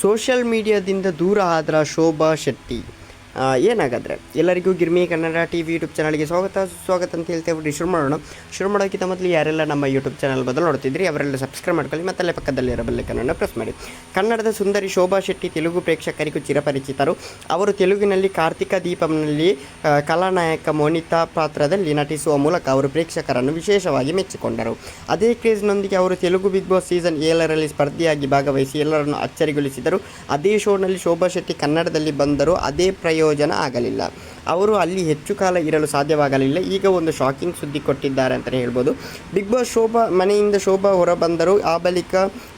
Social ಮೀಡಿಯಾದಿಂದ ದೂರ ಆದ್ರ ಶೋಭಾ ಶೆಟ್ಟಿ. ಏನಾಗಾದ್ರೆ? ಎಲ್ಲರಿಗೂ ಗಿರ್ಮಿ ಕನ್ನಡ ಟಿ ವಿ ಯೂಟ್ಯೂಬ್ ಚಾನಲ್ಗೆ ಸ್ವಾಗತ. ಸ್ವಾಗತ ಅಂತ ಹೇಳ್ತೇವೆ ಶುರು ಮಾಡೋಣ. ಶುರು ಮಾಡೋಕ್ಕಿಂತ ಮೊದಲು ಯಾರೆಲ್ಲ ನಮ್ಮ ಯೂಟ್ಯೂಬ್ ಚಾನಲ್ ಬದಲು ನೋಡ್ತಿದ್ರಿ, ಅವರೆಲ್ಲ ಸಬ್ಸ್ಕ್ರೈಬ್ ಮಾಡ್ಕೊಳ್ಳಿ ಮತ್ತೆ ಪಕ್ಕದಲ್ಲಿ ಪಕ್ಕದಲ್ಲಿರೋ ಕನ್ನಡ ಪ್ರೆಸ್ ಮಾಡಿ. ಕನ್ನಡದ ಸುಂದರಿ ಶೋಭಾ ಶೆಟ್ಟಿ, ತೆಲುಗು ಪ್ರೇಕ್ಷಕರಿಗೂ ಚಿರಪರಿಚಿತರು. ಅವರು ತೆಲುಗಿನಲ್ಲಿ ಕಾರ್ತಿಕ ದೀಪಂನಲ್ಲಿ ಕಲಾನಾಯಕ ಮೋನಿತಾ ಪಾತ್ರದಲ್ಲಿ ನಟಿಸುವ ಮೂಲಕ ಅವರು ಪ್ರೇಕ್ಷಕರನ್ನು ವಿಶೇಷವಾಗಿ ಮೆಚ್ಚಿಕೊಂಡರು. ಅದೇ ಕ್ರೇಜ್ನೊಂದಿಗೆ ಅವರು ತೆಲುಗು ಬಿಗ್ ಬಾಸ್ ಸೀಸನ್ ಏಳರಲ್ಲಿ ಸ್ಪರ್ಧಿಯಾಗಿ ಭಾಗವಹಿಸಿ ಎಲ್ಲರನ್ನು ಅಚ್ಚರಿಗೊಳಿಸಿದರು. ಅದೇ ಶೋನಲ್ಲಿ ಶೋಭಾ ಶೆಟ್ಟಿ ಕನ್ನಡದಲ್ಲಿ ಬಂದರು. ಅದೇ യോജന ಆಗಲಿಲ್ಲ ಅವರು ಅಲ್ಲಿ ಹೆಚ್ಚು ಕಾಲ ಇರಲು ಸಾಧ್ಯವಾಗಲಿಲ್ಲ. ಈಗ ಒಂದು ಶಾಕಿಂಗ್ ಸುದ್ದಿ ಕೊಟ್ಟಿದ್ದಾರೆ ಅಂತಲೇ ಹೇಳ್ಬೋದು. ಬಿಗ್ ಬಾಸ್ ಶೋಭಾ, ಮನೆಯಿಂದ ಶೋಭಾ ಹೊರಬಂದರು. ಆ ಬಳಿಕ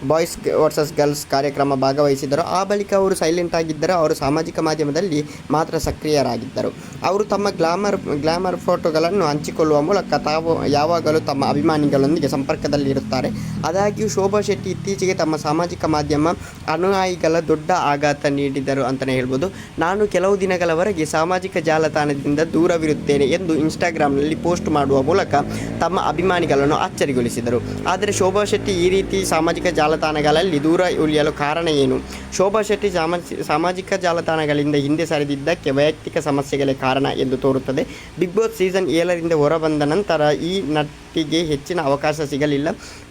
ಬಾಯ್ಸ್ ವರ್ಸಸ್ ಗರ್ಲ್ಸ್ ಕಾರ್ಯಕ್ರಮ ಭಾಗವಹಿಸಿದರು. ಆ ಬಳಿಕ ಅವರು ಸೈಲೆಂಟ್ ಆಗಿದ್ದರು ಅವರು ಸಾಮಾಜಿಕ ಮಾಧ್ಯಮದಲ್ಲಿ ಮಾತ್ರ ಸಕ್ರಿಯರಾಗಿದ್ದರು. ಅವರು ತಮ್ಮ ಗ್ಲಾಮರ್ ಗ್ಲಾಮರ್ ಫೋಟೋಗಳನ್ನು ಹಂಚಿಕೊಳ್ಳುವ ಮೂಲಕ ತಾವು ಯಾವಾಗಲೂ ತಮ್ಮ ಅಭಿಮಾನಿಗಳೊಂದಿಗೆ ಸಂಪರ್ಕದಲ್ಲಿರುತ್ತಾರೆ. ಆದಾಗ್ಯೂ ಶೋಭಾ ಶೆಟ್ಟಿ ಇತ್ತೀಚೆಗೆ ತಮ್ಮ ಸಾಮಾಜಿಕ ಮಾಧ್ಯಮ ಅನುಯಾಯಿಗಳ ದೊಡ್ಡ ಆಘಾತ ನೀಡಿದರು ಅಂತಲೇ ಹೇಳ್ಬೋದು. ನಾನು ಕೆಲವು ದಿನಗಳವರೆಗೆ ಸಾಮಾಜಿಕ ಜಾಲತಾಣದಿಂದ ದೂರವಿರುತ್ತೇನೆ ಎಂದು ಇನ್ಸ್ಟಾಗ್ರಾಮ್ನಲ್ಲಿ ಪೋಸ್ಟ್ ಮಾಡುವ ಮೂಲಕ ತಮ್ಮ ಅಭಿಮಾನಿಗಳನ್ನು ಅಚ್ಚರಿಗೊಳಿಸಿದರು ಆದರೆ ಶೋಭಾ ಶೆಟ್ಟಿ ಈ ರೀತಿ ಸಾಮಾಜಿಕ ಜಾಲತಾಣಗಳಲ್ಲಿ ದೂರ ಉಳಿಯಲು ಕಾರಣ ಏನು? ಶೋಭಾ ಶೆಟ್ಟಿ ಸಾಮಾಜಿ, ಸಾಮಾಜಿಕ ಜಾಲತಾಣಗಳಿಂದ ಹಿಂದೆ ಸರಿದಿದ್ದಕ್ಕೆ ವೈಯಕ್ತಿಕ ಸಮಸ್ಯೆಗಳೇ ಕಾರಣ ಎಂದು ತೋರುತ್ತದೆ. ಬಿಗ್ ಬಾಸ್ ಸೀಸನ್ ಏಳರಿಂದ ಹೊರಬಂದ ನಂತರ ಈ ನಟಿಗೆ ಹೆಚ್ಚಿನ ಅವಕಾಶ ಸಿಗಲಿಲ್ಲ.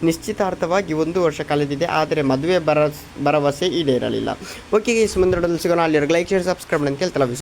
ನಿಶ್ಚಿತಾರ್ಥವಾಗಿ ಒಂದು ವರ್ಷ ಕಳೆದಿದೆ, ಆದರೆ ಮದುವೆ ಬರ, ಭರವಸೆ ಈಡೇರಲಿಲ್ಲ. ಓಕೆ ಈ ಸುಮಂದ್ರದಲ್ಲಿ ಸಿಗೋಣ. ಅಲ್ಲಿರೋ ಲೈಕ್, ಶೇರ್, ಸಬ್ಸ್ಕ್ರೈಬ್ ಅಂತ ಕೇಳ್ತಲ್ಲ